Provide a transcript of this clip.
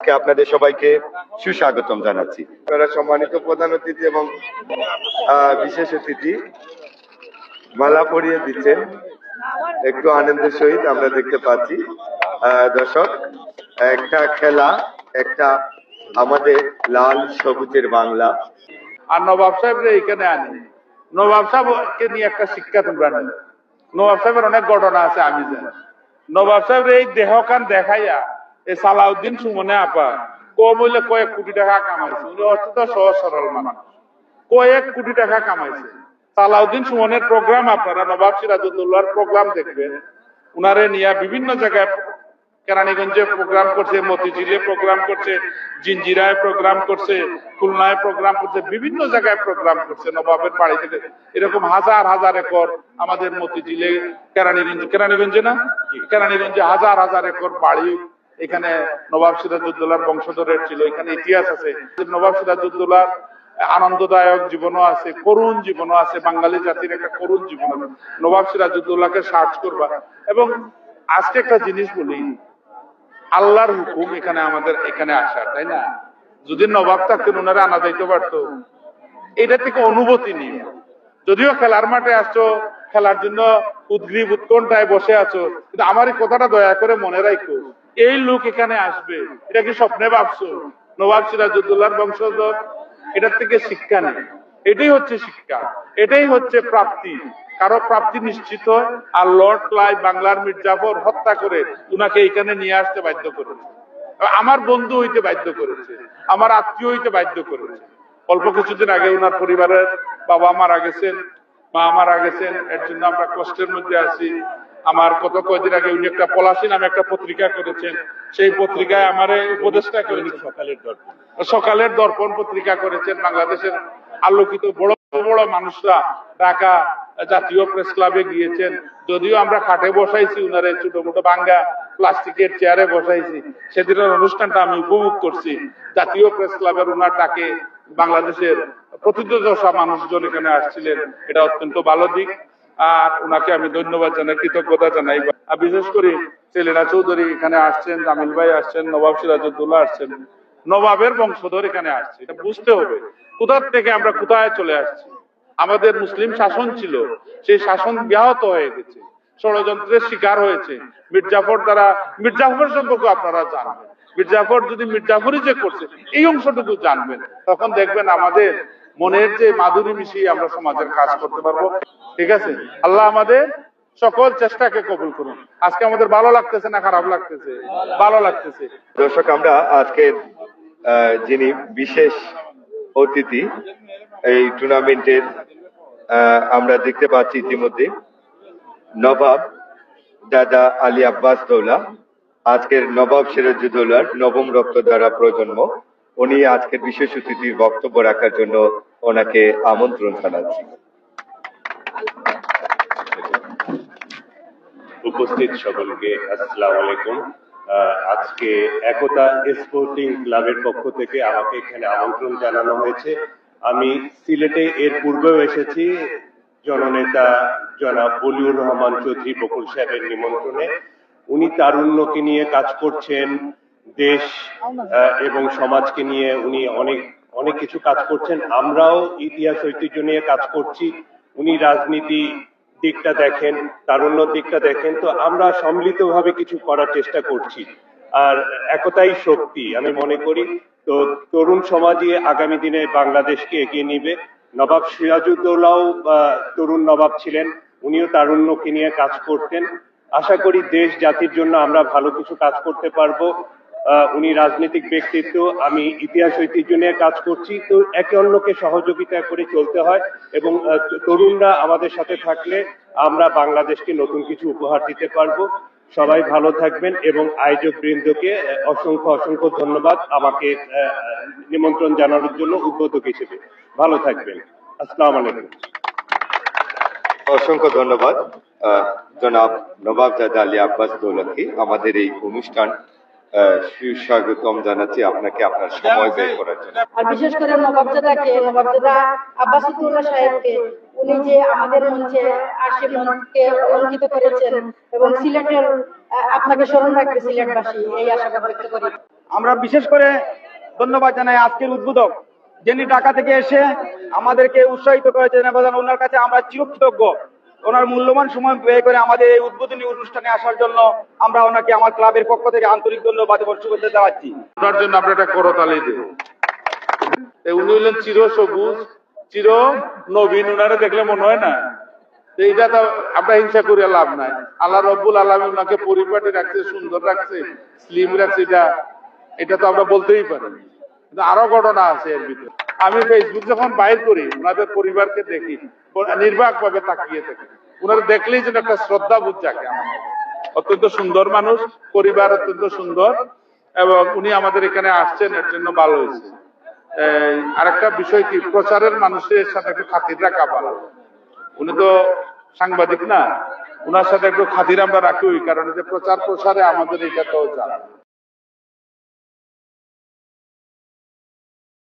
আজকে আপনাদের সবাইকে সুস্বাগতম জানাচ্ছি। আপনারা সম্মানিত প্রধান অতিথি এবং বিশেষ অতিথি মালা পরিয়ে দিচ্ছেন। একটু আনন্দের সহিত আমরা দেখতে পাচ্ছি। দর্শক, একটা খেলা, একটা আমাদের লাল সবুজের বাংলা। আর নবাব সাহেবরে এখানে আনি। নবাব সাহেবকে নিয়ে একটা শিক্ষা তোমরা নেই নবাব সাহেবের অনেক ঘটনা আছে, আমি জানি। নবাব সাহেবের এই দেহখান দেখাইয়া এই সালাউদ্দিন সুমনে আপা কম হইলে কয়েক কোটি টাকা কামাইছে। উনি অত্যন্ত সহজ সরল মানুষ। কয়েক কোটি টাকা কামাইছে। সালাউদ্দিন সুমনের প্রোগ্রাম আপনারা, নবাব সিরাজউদ্দৌলার প্রোগ্রাম দেখবেন। উনারে নিয়ে বিভিন্ন জায়গায় কেরানীগঞ্জে প্রোগ্রাম করছে, মতিঝিলে প্রোগ্রাম করছে, জিঞ্জিরায় প্রোগ্রাম করছে, খুলনায় প্রোগ্রাম করছে, বিভিন্ন জায়গায় প্রোগ্রাম করছে। নবাবের বাড়ি থেকে এরকম হাজার হাজার একর আমাদের মতিঝিলে, কেরানীগঞ্জ, কেরানীগঞ্জে না? কেরানীগঞ্জে হাজার হাজার একর বাড়ি এখানে নবাব সিরাজউদ্দৌলার বংশধরের ছিল, এখানে ইতিহাস আছে। নবাব সিরাজউদ্দৌলার আনন্দদায়ক জীবনও আছে, করুণ জীবনও আছে, বাঙালি জাতির একটা করুণ জীবন নবাব সিরাজউদ্দৌলাকে সার্চ করবা। এবং আজকে একটা জিনিস বলি, আল্লাহর হুকুম এখানে আমাদের এখানে আসা তাই না? যদি নবাব থাকতেন ওনারা আনা যাইতে পারতো। এটা থেকে অনুভূতি নিয়ে। যদিও খেলার মাঠে আসছো, খেলার জন্য উদ্গ্রীব উৎকণ্ঠায় বসে আছো, কিন্তু আমার এই কথাটা দয়া করে মনে রাখো। এই লোক এখানে আসবে, এটা কি স্বপ্নে ভাবছ? নবাব সিরাজউদ্দৌলার বংশধর, এটার থেকে শিক্ষা নেই। এটাই হচ্ছে শিক্ষা, এটাই হচ্ছে প্রাপ্তি। কারও প্রাপ্তি নিশ্চিত হয়, আর লর্ড ক্লাই বাংলার মির্জাফর হত্যা করে উনাকে এখানে নিয়ে আসতে বাধ্য করেছে। আমার বন্ধু হইতে বাধ্য করেছে, আমার আত্মীয় হইতে বাধ্য করেছে। অল্প কিছুদিন আগে উনার পরিবারের বাবা মারা গেছেন, মা মারা গেছেন, এর জন্য আমরা কষ্টের মধ্যে আছি। আমার কত কয়দিন আগে উনি একটা পলাশি নামে একটা পত্রিকা করেছেন। সেই পত্রিকায় আমার উপদেষ্টা করেছেন সকালের দর্পণ। সকালের দর্পণ পত্রিকা করেছেন বাংলাদেশের আলোকিত বড় বড় মানুষরা। ঢাকা জাতীয় প্রেস ক্লাবে গিয়েছেন। যদিও আমরা খাটে বসাইছি উনারে ছোট মোটো ভাঙ্গা প্লাস্টিকের চেয়ারে বসাইছি। সেদিনের অনুষ্ঠানটা আমি উপভোগ করছি। জাতীয় প্রেস ক্লাবের উনার ডাকে বাংলাদেশের প্রতিদ্বন্দ্বসা মানুষজন এখানে আসছিলেন। এটা অত্যন্ত ভালো দিক। আর ওনাকে আমি ধন্যবাদ জানাই, কৃতজ্ঞতা জানাই। আর বিশেষ করে সেলিনা চৌধুরী এখানে আসছেন, জামিল ভাই আসছেন, নবাব সিরাজউদ্দৌলা আসছেন, নবাবের বংশধর এখানে আসছে। এটা বুঝতে হবে কোথার থেকে আমরা কোথায় চলে আসছি? আমাদের মুসলিম শাসন ছিল, সেই শাসন ব্যাহত হয়ে গেছে, ষড়যন্ত্রের শিকার হয়েছে। মির্জাফর দ্বারা মির্জাফর সম্পর্কে আপনারা জানবেন। মির্জাফর যদি মির্জাফরই যে করছে, এই অংশটুকু জানবেন। তখন দেখবেন আমাদের মনের যে মাধুরী মিশিয়ে আমরা সমাজের কাজ করতে পারব ঠিক আছে? আল্লাহ আমাদের সকল চেষ্টাকে কবুল করুন। আজকে আমাদের ভালো লাগতেছে না খারাপ লাগতেছে? ভালো লাগতেছে। দর্শক আমরা আজকের আহ, যিনি বিশেষ অতিথি এই টুর্নামেন্টের আমরা দেখতে পাচ্ছি ইতিমধ্যে নবাব দাদা আলী আব্বাস দৌলা আজকের নবাব সিরাজুদ্দৌলার নবম রক্ত দ্বারা প্রজন্ম। উনি আজকের বিশেষ অতিথির বক্তব্য রাখার জন্য ওনাকে আমন্ত্রণ জানাচ্ছি। উপস্থিত সকলকে, আসসালামু আলাইকুম। আজকে একতা স্পোর্টিং ক্লাবের পক্ষ থেকে আমাকে এখানে আমন্ত্রণ জানানো হয়েছে। আমি সিলেটে এর পূর্বেও এসেছি, জননেতা জনাব বলিউর রহমান চৌধুরী বকুল সাহেবের নিমন্ত্রণে। উনি তারুণ্যকে নিয়ে কাজ করছেন দেশ এবং সমাজকে নিয়ে উনি অনেক অনেক কিছু কাজ করছেন। আমরাও ইতিহাস ঐতিহ্য নিয়ে কাজ করছি। উনি রাজনীতি দিকটা দেখেন তারুণ্য দিকটা দেখেন। তো আমরা সম্মিলিতভাবে কিছু করার চেষ্টা করছি। আর একতাই শক্তি আমি মনে করি। তো তরুণ সমাজই আগামী দিনে বাংলাদেশকে এগিয়ে নিবে। নবাব সিরাজউদ্দৌলাও আহ, তরুণ নবাব ছিলেন। উনিও তারুণ্যকে নিয়ে কাজ করতেন। আশা করি দেশ জাতির জন্য আমরা ভালো কিছু কাজ করতে পারব। উনি রাজনৈতিক ব্যক্তিত্ব, আমি ইতিহাস ঐতিহ্য নিয়ে কাজ করছি, তো একে অন্যকে সহযোগিতা করে চলতে হয় এবং তরুণরা আমাদের সাথে থাকলে আমরা বাংলাদেশকে নতুন কিছু উপহার দিতে পারব। সবাই ভালো থাকবেন এবং আয়োজক বৃন্দকে অসংখ্য অসংখ্য ধন্যবাদ আমাকে নিমন্ত্রণ জানানোর জন্য উদ্বোধক হিসেবে। ভালো থাকবেন। আসসালামু আলাইকুম। অসংখ্য ধন্যবাদ। জনাব নবাব দাদা আলী আব্বাস দৌলতকে আমাদের এই অনুষ্ঠান সুস্বাগতম জানাচ্ছি আপনাকে আপনার সময় বের করার জন্য। আর বিশেষ করে নবাবজাদাকে নবাবজাদা আব্বাসুদ্দৌলা সাহেবকে উনি যে আমাদের মঞ্চে আসে মঞ্চকে অলঙ্কিত করেছেন এবং সিলেটের আহ, আপনাকে স্মরণ রাখবে সিলেটবাসী এই আশা ব্যক্ত করি। আমরা বিশেষ করে ধন্যবাদ জানাই আজকের উদ্বোধক যিনি ঢাকা থেকে এসে আমাদেরকে উৎসাহিত করেছেন এবং ওনার কাছে আমরা চিরকৃতজ্ঞ। ওনার মূল্যবান সময় ব্যয় করে আমাদের এই উদ্বোধনী অনুষ্ঠানে আসার জন্য আমরা ওনাকে আমার ক্লাবের পক্ষ থেকে আন্তরিক ধন্যবাদ এবং শুভেচ্ছা জানাচ্ছি। ওনার জন্য আমরা একটা করতালি দেব। উনি হলেন চির সবুজ, চির নবীন, উনারে দেখলে মনে হয় না? এইটা তো আমরা হিংসা করিয়া লাভ নাই। আল্লাহ রব্বুল আলম ওনাকে পরিপাটি রাখছে, সুন্দর রাখছে স্লিম রাখছে, এটা এটা তো আমরা বলতেই পারি। কিন্তু আরও ঘটনা আছে এর ভিতরে। আমি ফেসবুক যখন বাইর করি, ওনাদের পরিবারকে দেখি নির্বাক ভাবে তাকিয়ে থাকি। ওনারা দেখলেই যেন একটা শ্রদ্ধা বুঝ জাগে অত্যন্ত সুন্দর মানুষ পরিবার অত্যন্ত সুন্দর এবং উনি আমাদের এখানে আসছেন এর জন্য ভালো হয়েছে। এই, আরেকটা বিষয় কি প্রচারের মানুষের সাথে একটু খাতির রাখা ভালো। উনি তো সাংবাদিক না উনার সাথে একটু খাতির আমরা রাখি ওই কারণে যে প্রচার প্রসারে আমাদের এটা তো জানা।